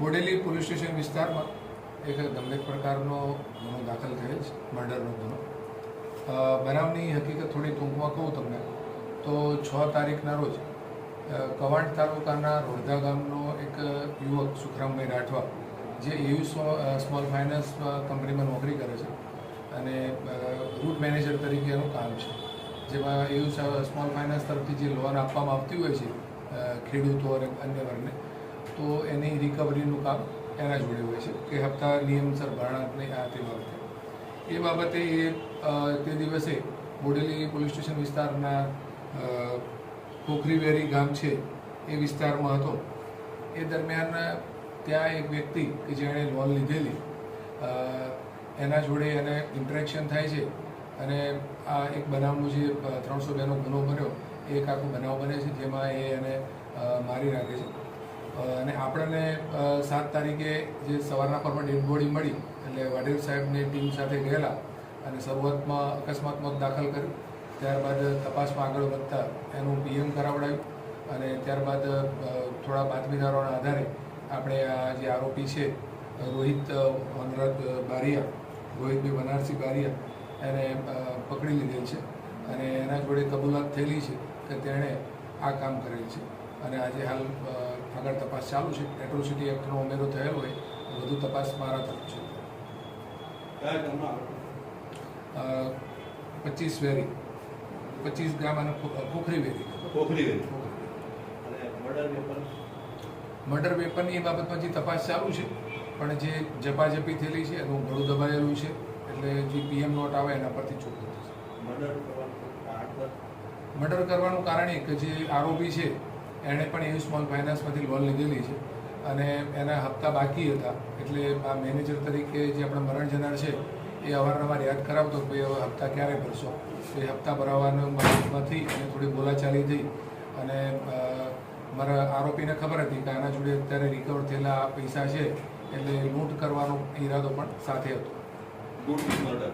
Bodeli police station વિસ્તારમાં એક ગંભીર પ્રકારનો ગુનો દાખલ થયેલ છે, મર્ડરનો ગુનો. બનાવની હકીકત થોડી ટૂંકમાં કહું તમને તો છ તારીખના રોજ કવાંટ તાલુકાના રોડધા ગામનો એક યુવક સુખરામભાઈ રાઠવા, જે એયુ સ્મોલ ફાઇનાન્સ કંપનીમાં નોકરી કરે છે અને રૂટ મેનેજર તરીકે એનું કામ છે. જેમાં એયુ સ્મોલ ફાઇનાન્સ તરફથી જે લોન આપવામાં આવતી હોય છે ખેડૂતો અને અન્ય વર્ગને તો એની રિકવરીનું કામ એના જોડે હોય છે, કે હપ્તા નિયમસર ભરણા નહીં, આ તે બાબતે. એ બાબતે એ તે દિવસે બોડેલી પોલીસ સ્ટેશન વિસ્તારના ખોખરીવેરી ગામ છે, એ વિસ્તારમાં હતો. એ દરમિયાન ત્યાં એક વ્યક્તિ કે જેણે લોન લીધેલી એના જોડે એને ઇન્ટરેક્શન થાય છે અને આ એક બનાવનો જે ત્રણસો બેનો ગુનો એ એક આખો બનાવ બને છે, જેમાં એ એને મારી નાખે છે. અને આપણને સાત તારીખે જે સવારના પરમાં ડેડ બોડી મળી, એટલે વાઢેર સાહેબની ટીમ સાથે ગયેલા અને શરૂઆતમાં અકસ્માત મોત દાખલ કર્યું. ત્યારબાદ તપાસમાં આગળ વધતા એનું પીએમ કરાવડાયું અને ત્યારબાદ થોડા બાતમીદારોના આધારે આપણે આ જે આરોપી છે, રોહિત વનરાજ બારિયા, રોહિતભાઈ બનારસી બારિયા, એને પકડી લીધેલ છે અને એના જોડે કબૂલાત થયેલી છે કે તેણે આ કામ કરેલ છે. અને આજે હાલ આગળ તપાસ ચાલુ છે. એટ્રોસિટી એક્ટનો ઉમેરો થયેલો હોય વધુ તપાસ મારા તરફ છે. પચીસ વેરી. પચીસ ગ્રામ અને પોખરી વેરી. પોખરી વેરી. મર્ડર વેપન એ બાબતમાં જે તપાસ ચાલુ છે પણ જે જપાજપી થયેલી છે એનું ગળું દબાયેલું છે એટલે જે પીએમ નોટ આવે એના પરથી ચોખ્ખું થશે. મર્ડર કરવાનું કારણ? પર મર્ડર કરવાનું કારણ એ કે જે આરોપી છે એણે પણ એવી સ્મોલ ફાઇનાન્સમાંથી લોન લીધેલી છે. અને એના હપ્તા બાકી હતા. એટલે આ મેનેજર તરીકે જે આપણે મરણ જનાર છે એ અવારનવાર યાદ કરાવતો કે ભાઈ હવે હપ્તા ક્યારે ભરશો? એ હપ્તા ભરાવાનો મદદમાંથી અને થોડી બોલાચાલી થઈ અને મારા આરોપીને ખબર હતી કે આના જોડે અત્યારે રિકવર થયેલા આ પૈસા છે એટલે લૂંટ કરવાનો ઈરાદો પણ સાથે હતો. લૂંટ મર્ડર